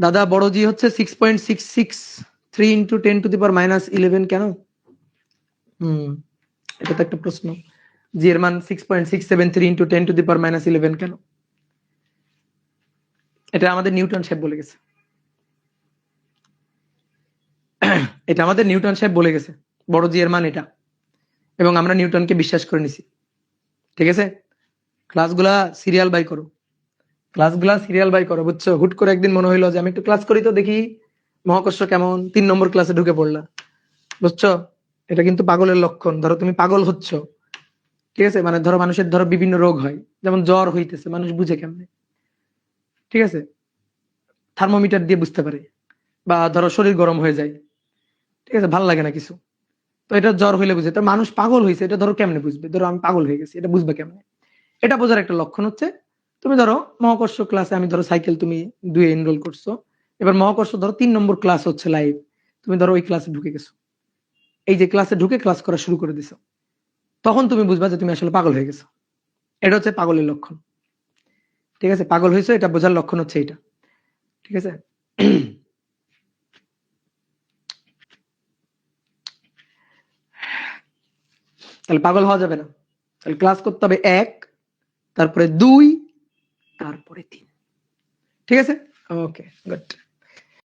দাদা বড় জি হচ্ছে six point six six three into ten to the power minus eleven কেন? হুম, এটা তো একটা প্রশ্ন। জি এর মান six point six seven three into ten to the power minus eleven কেন? এটা আমাদের নিউটন সাহেব বলে গেছে। এটা আমাদের নিউটন সাহেব বলে গেছে। বড় জি এর মান এটা। এবং আমরা নিউটনকে বিশ্বাস করে নিছি। ঠিক আছে? ক্লাসগুলা সিরিয়াল বাই করো। ক্লাসগুলা সিরিয়াল বাই করো, বুঝছ? হুট করে একদিন মনে হইল যে আমি একটু ক্লাস করি তো দেখি মহাকর্ষ কেমন, তিন নম্বর ক্লাসে ঢুকে পড়লা। বুঝছ? এটা কিন্তু পাগলের লক্ষণ। ধরো তুমি পাগল হচ্ছ। ঠিক আছে? মানে ধরো মানুষের ধরো বিভিন্ন রোগ হয়। যেমন জ্বর হইতেছে, মানুষ বুঝে কেমনে? ঠিক আছে? থার্মোমিটার দিয়ে বুঝতে পারে। বা ধরো শরীর গরম হয়ে যায়। ঠিক আছে? ভালো লাগে না কিছু। তো এটা জ্বর হইলে বুঝে। তো মানুষ পাগল হয়েছে এটা ধরো কেমনে বুঝবে? ধরো আমি পাগল হয়ে গেছি, এটা বুঝবে কেমনে? এটা বোঝার একটা লক্ষণ হচ্ছে তুমি ধরো, মহাকর্ষ ক্লাসে আমি ধরো সাইকেল তুমি দুয়ে এনরোল করছ। এবার মহাকর্ষ ধরো তিন নম্বর ক্লাস হচ্ছে লাইভ তুমি ধরো ওই ক্লাসে ঢুকে গেছো। এই যে ক্লাসে ঢুকে ক্লাস করা শুরু করে দিছো। তখন তুমি বুঝবা যে তুমি আসলে পাগল হয়ে গেছো। এটা হচ্ছে পাগলের লক্ষণ। ঠিক আছে? পাগল হয়েছে, এটা বোঝার লক্ষণ হচ্ছে এটা ঠিক আছে? তাহলে পাগল হওয়া যাবে না। তাহলে ক্লাস করতে হবে এক, তারপরে দুই তারপরে তিন ঠিক আছে ওকে গুড